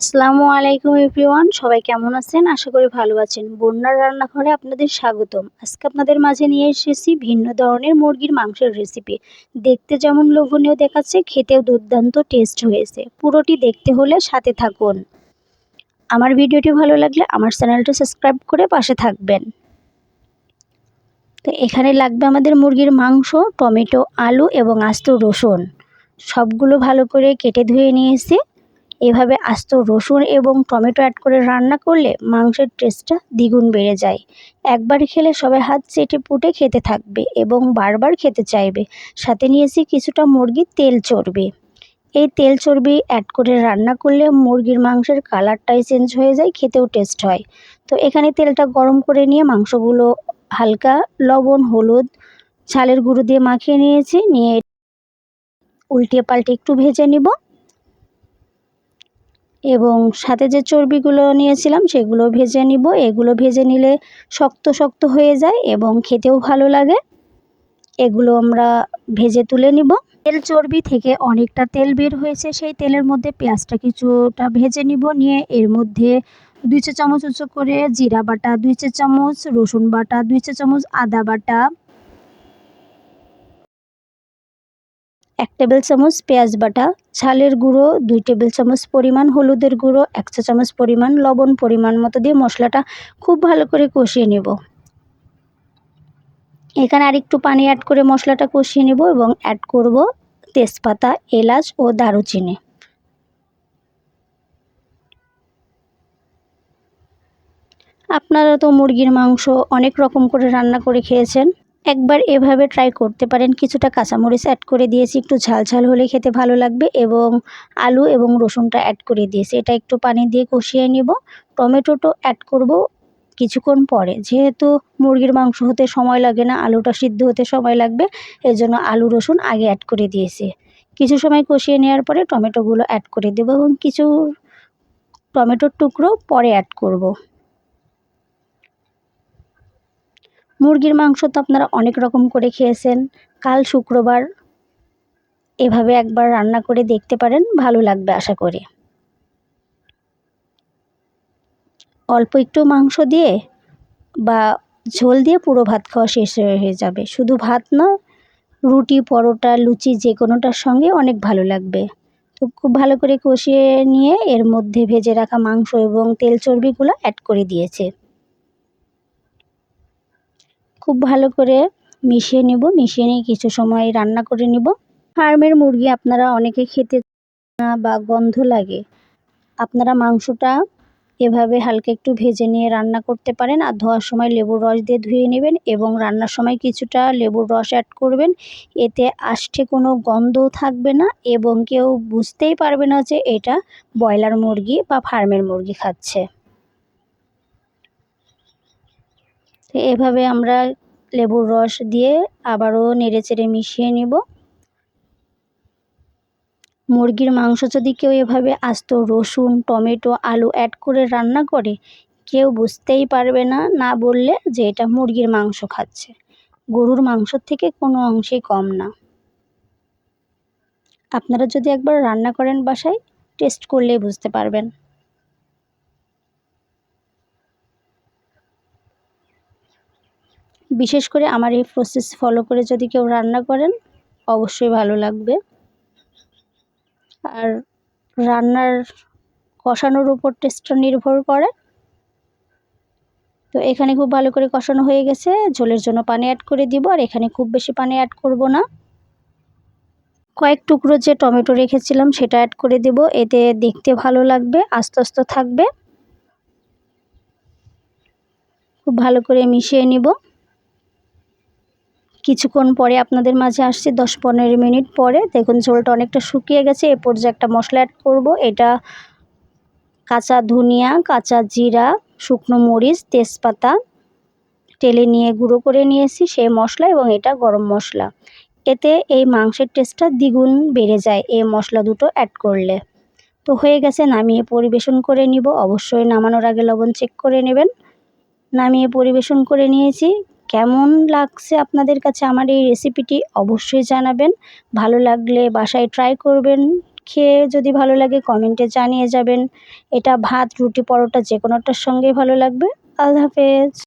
আসসালামু আলাইকুম এভরিওয়ান, সবাই কেমন আছেন? আশা করি ভালো আছেন। বন্যার রান্নাঘরে আপনাদের স্বাগতম। আজকে আপনাদের মাঝে নিয়ে এসেছি ভিন্ন ধরনের মুরগির মাংসের রেসিপি দেখতে যেমন লোভনীয় দেখাচ্ছে, খেতেও দুর্দান্ত টেস্ট হয়েছে। পুরোটি দেখতে হলে সাথে থাকুন। আমার ভিডিওটি ভালো লাগলে আমার চ্যানেলটা সাবস্ক্রাইব করে পাশে থাকবেন। তো এখানে লাগবে আমাদের মুরগির মাংস, টমেটো, আলু এবং আস্ত রসুন। সবগুলো ভালো করে কেটে ধুয়ে নিয়েছি। এভাবে আস্ত রসুন এবং টমেটো অ্যাড করে রান্না করলে মাংসের টেস্টটা দ্বিগুণ বেড়ে যায়। একবার খেলে সবাই হাত চেটে পুটে খেতে থাকবে এবং বারবার খেতে চাইবে। সাথে নিয়েছি কিছুটা মুরগির তেল চর্বি। এই তেল চর্বি অ্যাড করে রান্না করলে মুরগির মাংসের কালারটাই চেঞ্জ হয়ে যায়, খেতেও টেস্ট হয়। তো এখানে তেলটা গরম করে নিয়ে মাংসগুলো হালকা লবণ, হলুদ, ঝালের গুঁড়ো দিয়ে মাখিয়ে নিয়েছি। নিয়ে উল্টে পাল্টে একটু ভেজে নিব। এবং সাথে যে চর্বিগুলো নিয়েছিলাম সেগুলো ভেজে নিব। এগুলো ভেজে নিলে শক্ত শক্ত হয়ে যায় এবং খেতেও ভালো লাগে। এগুলো আমরা ভেজে তুলে নিব। তেল চর্বি থেকে অনেকটা তেল বের হয়েছে। সেই তেলের মধ্যে পেঁয়াজটা কিছুটা ভেজে নিব। নিয়ে এর মধ্যে দুই চা চামচ উঁচু করে জিরা বাটা, দুই চা চামচ রসুন বাটা, দুই চা চামচ আদা বাটা এক টেবিল চামচ পেঁয়াজ বাটা ছালের গুঁড়ো, দুই টেবিল চামচ পরিমাণ হলুদের গুঁড়ো, এক চা চামচ পরিমাণ লবণ, পরিমাণ মতো দিয়ে মশলাটা খুব ভালো করে কষিয়ে নেব। এখানে আরেকটু পানি অ্যাড করে মশলাটা কষিয়ে নেব এবং অ্যাড করব তেজপাতা, এলাচ ও দারুচিনি। আপনারা তো মুরগির মাংস অনেক রকম করে রান্না করে খেয়েছেন। একবার এভাবে ট্রাই করতে পারেন। কিছুটা কাঁচামরিচ অ্যাড করে দিয়েছি, একটু ঝাল ঝাল হলে খেতে ভালো লাগবে এবং আলু এবং রসুনটা অ্যাড করে দিয়েছি। এটা একটু পানি দিয়ে কষিয়ে নিব। টমেটোটো অ্যাড করব কিছুক্ষণ পরে। যেহেতু মুরগির মাংস হতে সময় লাগে না, আলুটা সিদ্ধ হতে সময় লাগবে এই জন্য আলু, রসুন আগে অ্যাড করে দিয়েছি। কিছু সময় কষিয়ে নেওয়ার পরে টমেটোগুলো অ্যাড করে দেবো এবং কিছু টমেটোর টুকরো পরে অ্যাড করব। মুরগির মাংস তো আপনারা অনেক রকম করে খেয়েছেন। কাল শুক্রবার এভাবে একবার রান্না করে দেখতে পারেন, ভালো লাগবে আশা করি। অল্প একটু মাংস দিয়ে বা ঝোল দিয়ে পুরো ভাত খাওয়া শেষ হয়ে যাবে। শুধু ভাত না, রুটি, পরোটা, লুচি যে কোনোটার সঙ্গে অনেক ভালো লাগবে। তো খুব ভালো করে কষিয়ে নিয়ে এর মধ্যে ভেজে রাখা মাংস এবং তেল চর্বিগুলো অ্যাড করে দিয়েছে। খুব ভালো করে মিশিয়ে নেব, মিশিয়ে নিয়ে কিছু সময় রান্না করে নেব। ফার্মের মুরগি আপনারা অনেকে খেতে বা গন্ধ লাগে। আপনারা মাংসটা এভাবে হালকা একটু ভেজে নিয়ে রান্না করতে পারেন আর ধোয়ার সময় লেবুর রস দিয়ে ধুয়ে নেবেন এবং রান্নার সময় কিছুটা লেবুর রস অ্যাড করবেন। এতে আষ্টে কোনো গন্ধও থাকবে না এবং কেউ বুঝতেই পারবে না যে এটা ব্রয়লার মুরগি বা ফার্মের মুরগি খাচ্ছে। তো এভাবে আমরা লেবুর রস দিয়ে আবারও নেড়ে চেড়ে মিশিয়ে নিব। মুরগির মাংস যদি কেউ এভাবে আস্ত রসুন, টমেটো, আলু অ্যাড করে রান্না করে, কেউ বুঝতেই পারবে না না বললে যে এটা মুরগির মাংস খাচ্ছে। গরুর মাংসর থেকে কোনো অংশেই কম না। আপনারা যদি একবার রান্না করেন বাসায়, টেস্ট করলেই বুঝতে পারবেন। বিশেষ করে আমার এই প্রসেস ফলো করে যদি কেউ রান্না করেন, অবশ্যই ভালো লাগবে। আর রান্নার কষানোর উপর টেস্টটা নির্ভর করে। তো এখানে খুব ভালো করে কষানো হয়ে গেছে, ঝোলের জন্য পানি অ্যাড করে দিব, আর এখানে খুব বেশি পানি অ্যাড করব না। কয়েক টুকরো যে টমেটো রেখেছিলাম, সেটা অ্যাড করে দেব, এতে দেখতে ভালো লাগবে, আস্তে আস্তে থাকবে। খুব ভালো করে মিশিয়ে নিব। কিছুক্ষণ পরে আপনাদের মাঝে আসছে, দশ পনেরো মিনিট পরে। দেখুন, ঝোলটা অনেকটা শুকিয়ে গেছে। এ পর্যায়ে একটা মশলা অ্যাড করব। এটা কাঁচা ধনিয়া, কাঁচা জিরা, শুকনো মরিচ, তেজপাতা তেলে নিয়ে গুঁড়ো করে নিয়েছি সেই মশলা এবং এটা গরম মশলা। এতে এই মাংসের টেস্টটা দ্বিগুণ বেড়ে যায় এই মশলা দুটো অ্যাড করলে। তো হয়ে গেছে, নামিয়ে পরিবেশন করে নিব। অবশ্যই নামানোর আগে লবণ চেক করে নেবেন। নামিয়ে পরিবেশন করে নিয়েছি। কেমন লাগছে আপনাদের কাছে আমার এই রেসিপিটি অবশ্যই জানাবেন। ভালো লাগলে বাসায় ট্রাই করবেন। খেয়ে যদি ভালো লাগে কমেন্টে জানিয়ে যাবেন। এটা ভাত, রুটি, পরোটা যে কোনোটার সঙ্গেই ভালো লাগবে। আল্লাহ হাফেজ।